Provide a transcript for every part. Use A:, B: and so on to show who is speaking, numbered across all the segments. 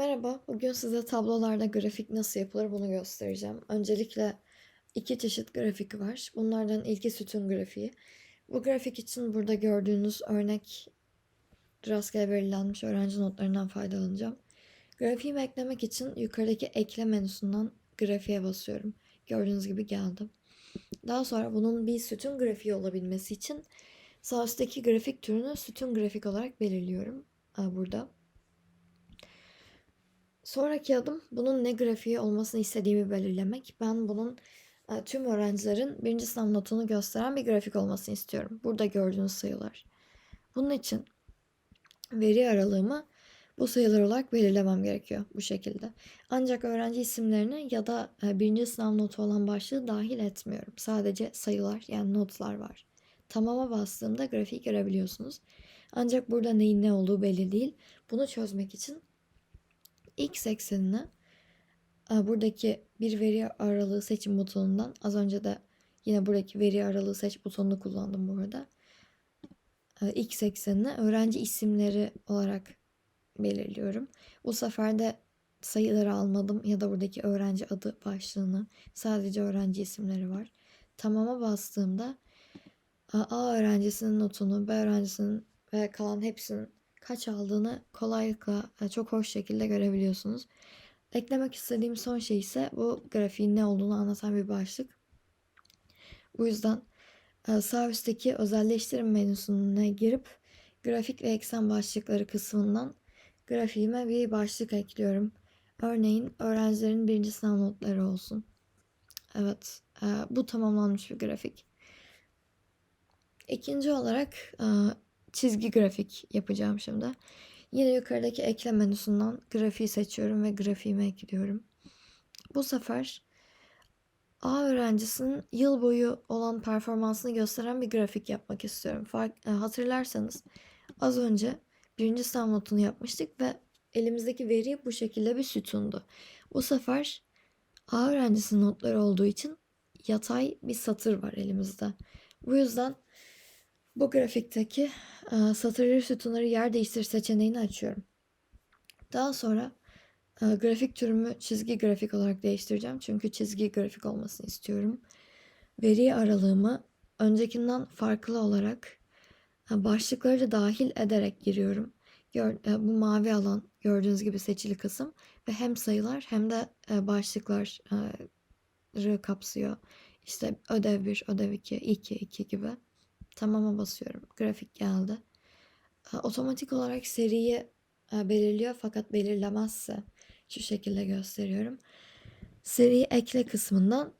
A: Merhaba, bugün size tablolarda grafik nasıl yapılır bunu göstereceğim. Öncelikle iki çeşit grafik var. Bunlardan ilki sütun grafiği. Bu grafik için burada gördüğünüz örnek rastgele belirlenmiş öğrenci notlarından faydalanacağım. Grafiğimi eklemek için yukarıdaki ekle menüsünden grafiğe basıyorum. Gördüğünüz gibi geldim. Daha sonra bunun bir sütun grafiği olabilmesi için sağ üstteki grafik türünü sütun grafik olarak belirliyorum. Burada. Sonraki adım bunun ne grafiği olmasını istediğimi belirlemek. Ben bunun e, tüm öğrencilerin birinci sınav notunu gösteren bir grafik olmasını istiyorum. Burada gördüğünüz sayılar. Bunun için veri aralığımı bu sayılar olarak belirlemem gerekiyor bu şekilde. Ancak öğrenci isimlerini ya da e, birinci sınav notu olan başlığı dahil etmiyorum. Sadece sayılar yani notlar var. Tamama bastığımda grafiği görebiliyorsunuz. Ancak burada neyin ne olduğu belli değil. Bunu çözmek için x eksenine e, buradaki bir veri aralığı seçim butonundan az önce de yine buradaki veri aralığı seç butonunu kullandım bu arada. E, X eksenine öğrenci isimleri olarak belirliyorum. Bu sefer de sayıları almadım ya da buradaki öğrenci adı başlığını sadece öğrenci isimleri var. Tamama bastığımda e, A öğrencisinin notunu, B öğrencisinin ve kalan hepsinin kaç aldığını kolaylıkla e, çok hoş şekilde görebiliyorsunuz. Eklemek istediğim son şey ise bu grafiğin ne olduğunu anlatan bir başlık. Bu yüzden e, sağ üstteki özelleştirim menüsüne girip grafik ve eksen başlıkları kısmından grafiğime bir başlık ekliyorum. Örneğin öğrencilerin birinci sınav notları olsun. Evet, e, bu tamamlanmış bir grafik. İkinci olarak çizgi grafik yapacağım şimdi. Yine yukarıdaki ekle menüsünden grafiği seçiyorum ve grafiğime ekliyorum. Bu sefer A öğrencisinin yıl boyu olan performansını gösteren bir grafik yapmak istiyorum. Fark, e, hatırlarsanız az önce birinci sınav notunu yapmıştık ve elimizdeki veri bu şekilde bir sütundu. Bu sefer A öğrencisinin notları olduğu için yatay bir satır var elimizde. Bu yüzden bu grafikteki e, satırları sütunları yer değiştir seçeneğini açıyorum. Daha sonra e, grafik türümü çizgi grafik olarak değiştireceğim. Çünkü çizgi grafik olmasını istiyorum. Veri aralığımı öncekinden farklı olarak e, başlıkları da dahil ederek giriyorum. Bu mavi alan gördüğünüz gibi seçili kısım ve hem sayılar hem de başlıkları kapsıyor. İşte ödev 1, ödev 2, 2, 2 gibi. Tamama basıyorum. Grafik geldi. E, Otomatik olarak seriyi e, belirliyor fakat belirlemezse şu şekilde gösteriyorum. Seri ekle kısmından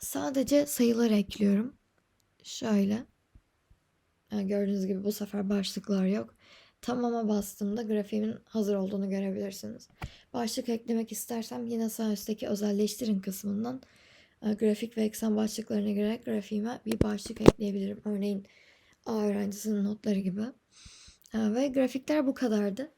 A: sadece sayılar ekliyorum. Şöyle. E, Gördüğünüz gibi bu sefer başlıklar yok. Tamama bastığımda grafiğimin hazır olduğunu görebilirsiniz. Başlık eklemek istersem yine sağ üstteki özelleştirin kısmından grafik ve eksen başlıklarına göre grafiğime bir başlık ekleyebilirim. Örneğin A öğrencisinin notları gibi. E, Ve grafikler bu kadardı.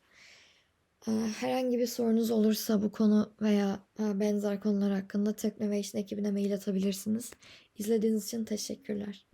A: E, Herhangi bir sorunuz olursa bu konu veya e, benzer konular hakkında Teknovation ekibine mail atabilirsiniz. İzlediğiniz için teşekkürler.